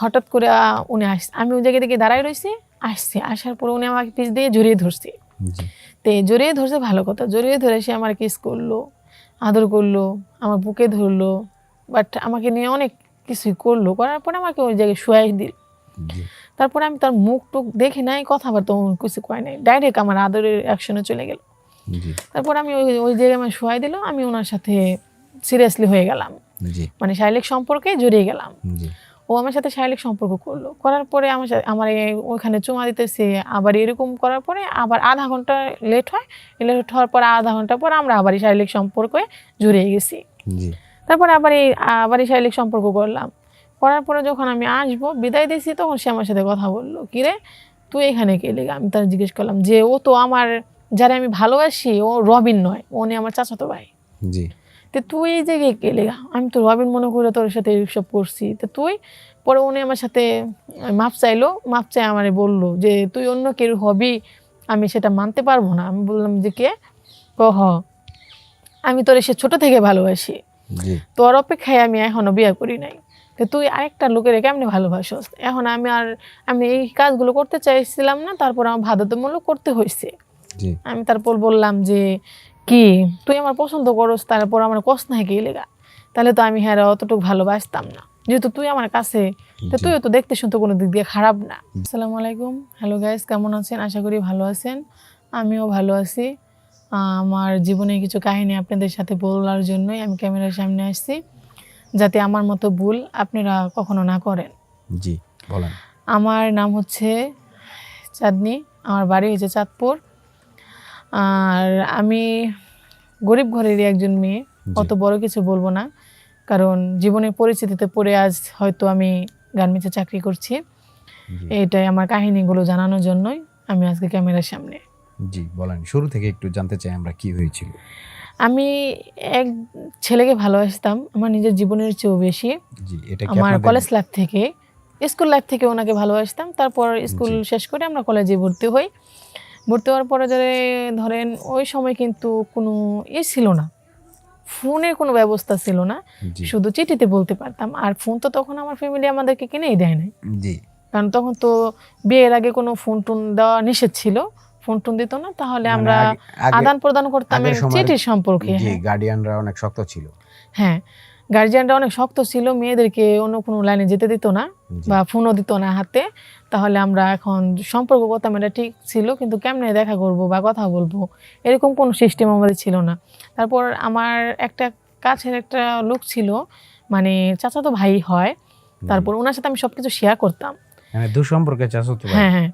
হঠাৎ করে উনি আস আমি ওই জায়গা থেকে দাঁড়াই রয়েছি আসছে। আসার পরে উনি আমাকে পিস দিয়ে জড়িয়ে ধরছে। তে জড়িয়ে ধরছে ভালো কথা। জড়িয়ে ধরে সে আমার কিস করল আদর করল আমার বুকে ধরলো বাট আমাকে নিয়ে অনেক কিছুই করল। করার পরে আমাকে ওই জায়গায় শুয়াই দিল। তারপরে আমি তার মুখ টুক দেখি নাই কথাবার্তা কিছু কয় নাই। ডাইরেক্ট আমার আদরের অ্যাকশনে চলে গেল। তারপর আমি ওই ওই জায়গায় আমার শোয়াই দিল আমি ওনার সাথে সিরিয়াসলি হয়ে গেলাম। মানে শারীরিক সম্পর্কে জড়িয়ে গেলাম। ও আমার সাথে শারীরিক সম্পর্ক করল। করার পরে আমার আমার ওইখানে চুমা দিতেছে আবার এরকম করার পরে আবার আধা ঘণ্টা লেট হয়। লেট হওয়ার পর আধা ঘণ্টা পর আমরা আবার শারীরিক সম্পর্কে জড়িয়ে গেছি। তারপর আবার এই আবার শারীরিক সম্পর্ক করলাম। করার পরে যখন আমি আসব বিদায় দিয়েছি তখন সে আমার সাথে কথা বলল কিরে তুই এখানে লেগে? আমি তার জিজ্ঞেস করলাম যে ও তো আমার যারা আমি ভালোবাসি ও রবিন নয় ও নিয়ে আমার চাচাতো ভাই। জি। তো তুই এই জায়গায় লেগা আমি তো রবিন মনে করে তোর সাথে এইসব করছি। তো তুই পরে উনি আমার সাথে মাপ চাইলো। মাপ চাই আমারে বলল যে তুই অন্য কেউ হবি আমি সেটা মানতে পারব না। আমি বললাম যে কে? কহ আমি তোর সে ছোট থেকে ভালোবাসি। তোর অপেক্ষায় আমি এখনও বিয়ে করি নাই। তো তুই আরেকটা লোকের কেমনি ভালোবাসস? এখন আমি আর আমি এই কাজগুলো করতে চাইছিলাম না তারপর আমার বাধ্যতামূলক করতে হয়েছে আমি তারপর বললাম যে কি? তুই আমার পছন্দ করস তারপর আমার কষ্ট নাই কি লেগা? তাহলে তো আমি হ্যাঁ অতটুকু ভালোবাসতাম না। যেহেতু তুই আমার কাছে তো। তুইও তো দেখতে শুনতে কোনো দিক দিয়ে খারাপ না। আসসালামু আলাইকুম। হ্যালো গাইস কেমন আছেন? আশা করি ভালো আছেন। আমিও ভালো আছি। আমার জীবনে কিছু কাহিনী আপনাদের সাথে বলার জন্যই আমি ক্যামেরার সামনে আসছি যাতে আমার মতো ভুল আপনারা কখনো না করেন। জি বলেন। আমার নাম হচ্ছে চাঁদনি আমার বাড়ি হচ্ছে চাঁদপুর। আর আমি গরিব ঘরেরই একজন মেয়ে অত বড় কিছু বলব না। কারণ জীবনের পরিস্থিতিতে পড়ে আজ হয়তো আমি গান গার্মেন্টসে চাকরি করছি। এটাই আমার কাহিনীগুলো জানানোর জন্যই আমি আজকে ক্যামেরার সামনে। জি বলেন শুরু থেকে একটু জানতে চাই আমরা কি হয়েছিল। আমি এক ছেলেকে ভালোবাসতাম আমার নিজের জীবনের চেয়েও বেশি। আমার কলেজ লাইফ থেকে স্কুল লাইফ থেকে ওনাকে ভালোবাসতাম। তারপর স্কুল শেষ করে আমরা কলেজে ভর্তি হই। ভর্তি হওয়ার পরে ধরে ধরেন ওই সময় কিন্তু কোনো ই ছিল না। ফোনের কোনো ব্যবস্থা ছিল না। শুধু চিঠিতে বলতে পারতাম। আর ফোন তো তখন আমার ফ্যামিলি আমাদেরকে কিনেই দেয় নাই। কারণ তখন তো বিয়ের আগে কোনো ফোন টোন দেওয়া নিষেধ ছিল। ফোন টোন দিত না। তাহলে মানে আমরা আদান প্রদান করতাম চিঠির সম্পর্কে হ্যাঁ। গার্ডিয়ানরা অনেক শক্ত ছিল। হ্যাঁ। গার্জিয়ানরা অনেক শক্ত ছিল মেয়েদেরকে অন্য কোনো লাইনে যেতে দিত না বা ফোনও দিত না হাতে। তাহলে আমরা এখন সম্পর্ক করতাম এটা ঠিক ছিল কিন্তু কেমনে দেখা করব বা কথা বলব? এরকম কোনো সিস্টেম আমাদের ছিল না। তারপর আমার একটা কাছের একটা লোক ছিল মানে চাচাতো ভাই হয়। তারপর ওনার সাথে আমি সব কিছু শেয়ার করতাম। মানে দুঃসম্পর্কে তো হ্যাঁ হ্যাঁ।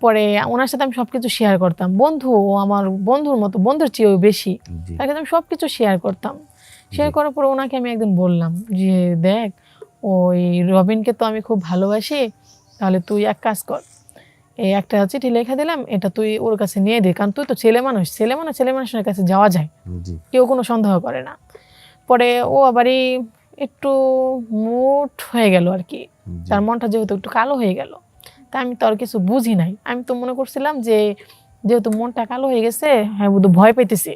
পরে ওনার সাথে আমি সব কিছু শেয়ার করতাম। বন্ধু আমার বন্ধুর মতো বন্ধুর চেয়েও বেশি। জি। তাকে আমি সব কিছু শেয়ার করতাম। শেয়ার করার পর ওনাকে আমি একদিন বললাম যে দেখ ওই রবিনকে তো আমি খুব ভালোবাসি তাহলে তুই এক কাজ কর। এই একটা চিঠি লেখা দিলাম এটা তুই ওর কাছে নিয়ে দে কারণ তুই তো ছেলে মানুষ ছেলে মানুষ ছেলে মানুষের কাছে যাওয়া যায়। কেউ কোনো সন্দেহ করে না। পরে ও আবারই একটু মুট হয়ে গেল আর কি। তার মনটা যেহেতু একটু কালো হয়ে গেল তা আমি তো আর কিছু বুঝি নাই। আমি তো মনে করছিলাম যে যেহেতু মনটা কালো হয়ে গেছে হ্যাঁ বুধ ভয় পেতেছে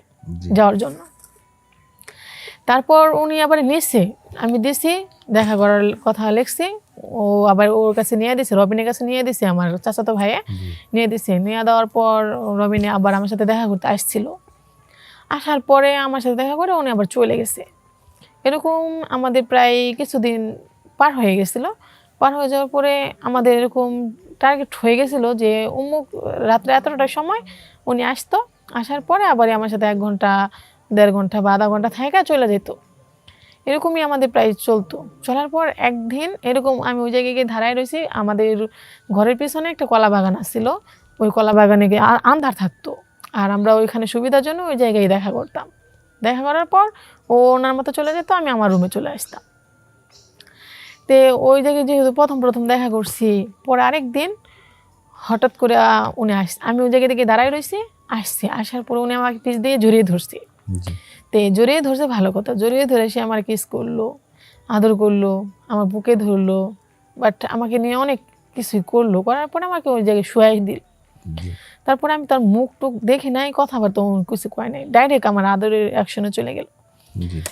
যাওয়ার জন্য। তারপর উনি আবার নিছে। আমি দিছি দেখা করার কথা লিখছি। ও আবার ওর কাছে নিয়ে দিছে রবিনের কাছে নিয়ে দিছে আমার চাচাতো ভাইয়ে নিয়ে দিছে। নিয়ে দেওয়ার পর রবিনে আবার আমার সাথে দেখা করতে আসছিল। আসার পরে আমার সাথে দেখা করে উনি আবার চলে গেছে। এরকম আমাদের প্রায় কিছুদিন পার হয়ে গেছিল। পার হয়ে যাওয়ার পরে আমাদের এরকম টার্গেট হয়ে গেছিল যে অমুক রাত্রে এতটার সময় উনি আসতো। আসার পরে আবার আমার সাথে এক ঘণ্টা দেড় ঘণ্টা বা আধা ঘণ্টা থাকা চলে যেত এরকমই আমাদের প্রায় চলতো। চলার পর একদিন এরকম আমি ওই জায়গায় গিয়ে ধারায় রয়েছি আমাদের ঘরের পিছনে একটা কলা বাগান আসছিল। ওই কলা বাগানে গিয়ে আন্ধার থাকতো। আর আমরা ওইখানে সুবিধার জন্য ওই জায়গায় দেখা করতাম। দেখা করার পর ও ওনার মতো চলে যেত, আমি আমার রুমে চলে আসতাম। তে ওই জায়গায় যেহেতু প্রথম প্রথম দেখা করছি, পরে আরেক দিন হঠাৎ করে উনি আস আমি ওই জায়গা থেকে দাঁড়াই রয়েছি আসছে। আসার পরে উনি আমাকে পিস দিয়ে জড়িয়ে ধরছে। তে জড়িয়ে ধরছে ভালো কথা জড়িয়ে ধরে সে আমার কিস করল আদর করল আমার বুকে ধরলো বাট আমাকে নিয়ে অনেক কিছুই করল করার পরে আমাকে ওই জায়গায় শুয়াই দিল। তারপরে আমি তার মুখ টুক দেখি নাই কথাবার্তা কিছু কয় নাই ডাইরেক্ট আমার আদরের অ্যাকশনে চলে গেল।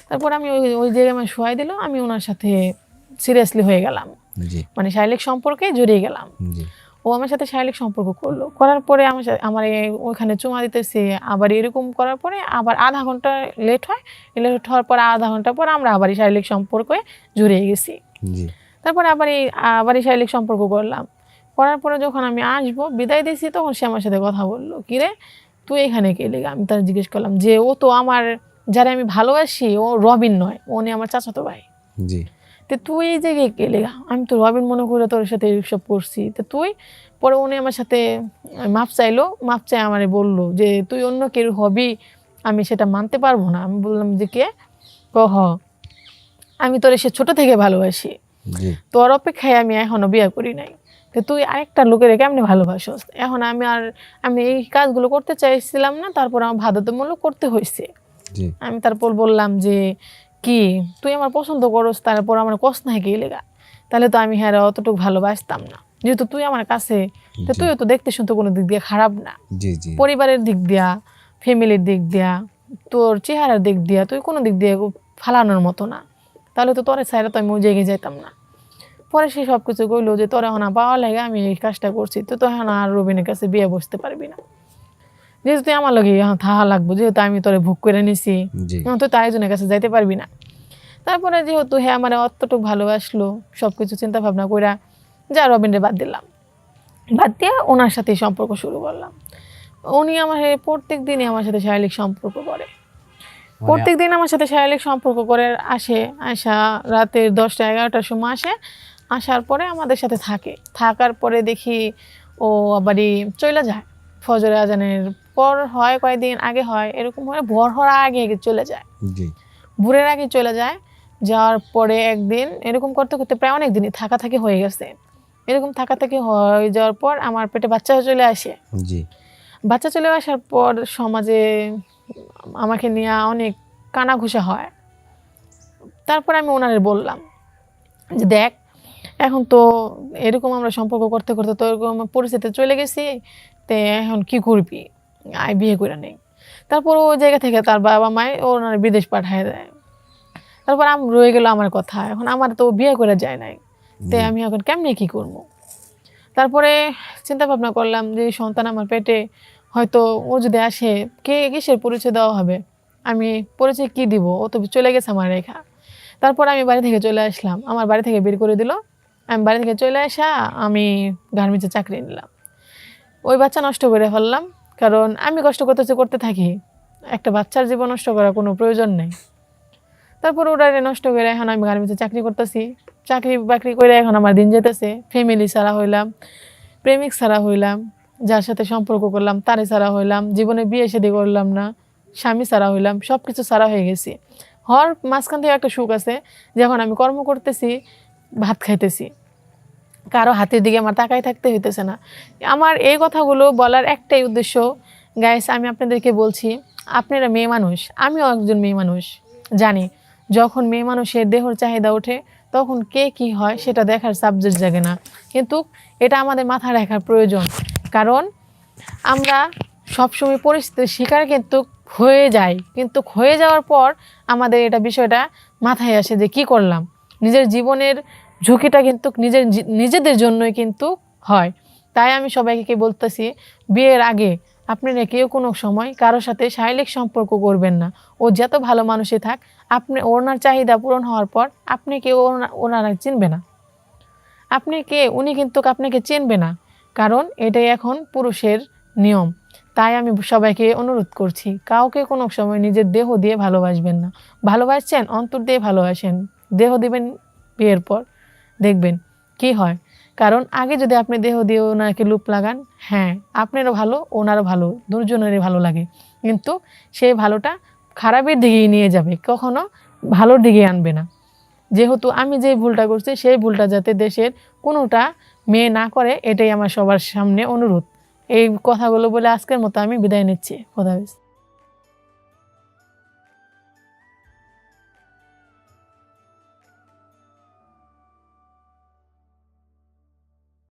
তারপর আমি ওই ওই জায়গায় আমার শোয়াই দিল আমি ওনার সাথে সিরিয়াসলি হয়ে গেলাম। মানে শারীরিক সম্পর্কে জড়িয়ে গেলাম। ও আমার সাথে শারীরিক সম্পর্ক করল। করার পরে আমার সাথে আমার ওখানে চুমা দিতেছে আবার এরকম করার পরে আবার আধা ঘণ্টা লেট হয়। লেট হওয়ার পর আধা ঘণ্টা পর আমরা আবার শারীরিক সম্পর্কে জড়িয়ে গেছি। তারপরে আবার এই আবার শারীরিক সম্পর্ক করলাম। করার পরে যখন আমি আসব বিদায় দিয়েছি তখন সে আমার সাথে কথা বলল কিরে তুই এখানে কে লেগে? আমি তার জিজ্ঞেস করলাম যে ও তো আমার যারা আমি ভালোবাসি ও রবিন নয় ও নিয়ে আমার চাচাতো ভাই। জি। তো তুই এই জায়গায় লেগা আমি তো রবিন মনে করে তোর সাথে এইসব করছি। তো তুই পরে উনি আমার সাথে মাপ চাইলো মাপ চাই আমারে বলল যে তুই অন্য কেউ হবি আমি সেটা মানতে পারব না। আমি বললাম যে কে? কহ আমি তোর সে ছোট থেকে ভালোবাসি। তোর অপেক্ষায় আমি এখনও বিয়ে করি নাই। তো তুই আরেকটা লোকের কেমনি ভালোবাসস? এখন আমি আর আমি এই কাজগুলো করতে চাইছিলাম না তারপর আমার বাধ্যতামূলক করতে হয়েছে আমি তারপর বললাম যে কি? তুই আমার পছন্দ করস তারপর আমার কষ্ট নাই গেলে গা তাহলে তো আমি হ্যাঁ অতটুকু ভালোবাসতাম না। যেহেতু তুই আমার কাছে তো। তুইও তো দেখতে শুনতে কোনো দিক দিয়ে খারাপ না। পরিবারের দিক দিয়া ফ্যামিলির দিক দিয়া তোর চেহারার দিক দিয়া তুই কোনো দিক দিয়ে ফালানোর মতো না। তাহলে তো তোরে ছাইরা তো আমি জেগে যাইতাম না। পরে সে সব কিছু কইলো যে তোর এখন পাওয়া লাগে আমি এই কাজটা করছি তো তো এখন আর রবিনের কাছে বিয়ে বসতে পারবি না। যেহেতু তুই আমার লগে এখন থাহা লাগবো যেহেতু আমি তোরে ভোগ করে নিছি এখন তুই কাছে যাইতে পারবি না। তারপরে যেহেতু হ্যাঁ আমার অতটুকু ভালোবাসলো সব কিছু চিন্তা ভাবনা কইরা যা রবিনরে বাদ দিলাম। বাদ দিয়ে ওনার সাথেই সম্পর্ক শুরু করলাম। উনি আমার প্রত্যেক দিনই আমার সাথে শারীরিক সম্পর্ক করে। মানে প্রত্যেক দিন আমার সাথে শারীরিক সম্পর্ক করে আসে আসা রাতের দশটা এগারোটার সময় আসে। আসার পরে আমাদের সাথে থাকে। থাকার পরে দেখি ও আবারই চলে যায়। ফজরে আজানের পর হয় কয়েকদিন আগে হয় এরকম হয় ভোর হওয়ার আগে আগে চলে যায়। ভোরের আগে চলে যায় যাওয়ার পরে একদিন এরকম করতে করতে প্রায় অনেক দিনই থাকা থাকি হয়ে গেছে। এরকম থাকা থাকি হয়ে যাওয়ার পর আমার পেটে বাচ্চা চলে আসে। বাচ্চা চলে আসার পর সমাজে আমাকে নিয়ে অনেক কানাঘুষা হয়। তারপর আমি ওনারে বললাম যে দেখ এখন তো এরকম আমরা সম্পর্ক করতে করতে তো এরকম পরিস্থিতি চলে গেছি তে এখন কি করবি? আয় বিয়ে করে নেই। তারপর ওই জায়গা থেকে তার বাবা মায় ওনার বিদেশ পাঠায় দেয়। তারপর আম রয়ে গেল আমার কথা। এখন আমার তো বিয়ে করে যায় নাই। তে আমি এখন কেমনে কি করব? তারপরে চিন্তা ভাবনা করলাম যে সন্তান আমার পেটে হয়তো ও যদি আসে কে কিসের পরিচয় দেওয়া হবে? আমি পরিচয় কি দিব? ও তো চলে গেছে আমার রেখা। তারপর আমি বাড়ি থেকে চলে আসলাম। আমার বাড়ি থেকে বের করে দিল। আমি বাড়ি থেকে চলে আসা আমি গার্মেন্টসে চাকরি নিলাম। ওই বাচ্চা নষ্ট করে ফেললাম। কারণ আমি কষ্ট করতেছি, করতে থাকি। একটা বাচ্চার জীবন নষ্ট করার কোনো প্রয়োজন নেই। তারপর ওটা নষ্ট করে এখন আমি গার্মেন্টসে চাকরি করতেছি। চাকরি বাকরি করে এখন আমার দিন যেতেছে। ফ্যামিলি ছাড়া হইলাম, প্রেমিক ছাড়া হইলাম, যার সাথে সম্পর্ক করলাম, তারে ছাড়া হইলাম, জীবনে বিয়ে শাদী করলাম না, স্বামী ছাড়া হইলাম সব কিছু ছাড়া হয়ে গেছি। হওয়ার মাঝখান থেকে একটা সুখ আছে, যখন আমি কর্ম করতেছি, ভাত খাইতেছি। কারও হাতের দিকে আমার তাকাই থাকতে হইতেছে না। আমার এই কথাগুলো বলার একটাই উদ্দেশ্য গাইস আমি আপনাদেরকে বলছি, আপনারা মেয়ে মানুষ, আমিও একজন মেয়ে মানুষ, জানি, যখন মেয়ে মানুষের দেহর চাহিদা ওঠে, তখন কে কি হয় সেটা দেখার সাবজেক্ট জাগে না। কিন্তু এটা আমাদের মাথায় রাখার প্রয়োজন, কারণ আমরা সবসময় পরিস্থিতির শিকার কিন্তু হয়ে যাই, কিন্তু হয়ে যাওয়ার পর আমাদের এটা বিষয়টা মাথায় আসে যে কি করলাম। নিজের জীবনের ঝুঁকিটা কিন্তু নিজের নিজেদের জন্যই কিন্তু হয়। তাই আমি সবাইকে বলতেছি, বিয়ের আগে আপনারা কেউ কোনো সময় কারোর সাথে শারীরিক সম্পর্ক করবেন না। ও যত ভালো মানুষই থাক, আপনি ওনার চাহিদা পূরণ হওয়ার পর আপনি কেউ ওনা- ওনারা চিনবে না। আপনি কে? উনি কিন্তু আপনাকে চিনবে না। কারণ এটাই এখন পুরুষের নিয়ম। তাই আমি সবাইকে অনুরোধ করছি, কাউকে কোনো সময় নিজের দেহ দিয়ে ভালোবাসবেন না। ভালোবাসছেন, অন্তর দিয়ে ভালোবাসেন। দেহ দিবেন বিয়ের পর। দেখবেন, কি হয়? কারণ আগে যদি আপনি দেহ দিয়ে ওনাকে লুপ লাগান হ্যাঁ আপনারও ভালো, ওনারও ভালো, দুজনেরই ভালো লাগে। কিন্তু সেই ভালোটা খারাপের দিকেই নিয়ে যাবে, কখনো ভালোর দিকে আনবে না। যেহেতু আমি যে ভুলটা করছি, সেই ভুলটা যাতে দেশের কোনোটা মেয়ে না করে, এটাই আমার সবার সামনে অনুরোধ। এই কথাগুলো বলে আজকের মতো আমি বিদায় নিচ্ছি। খোদা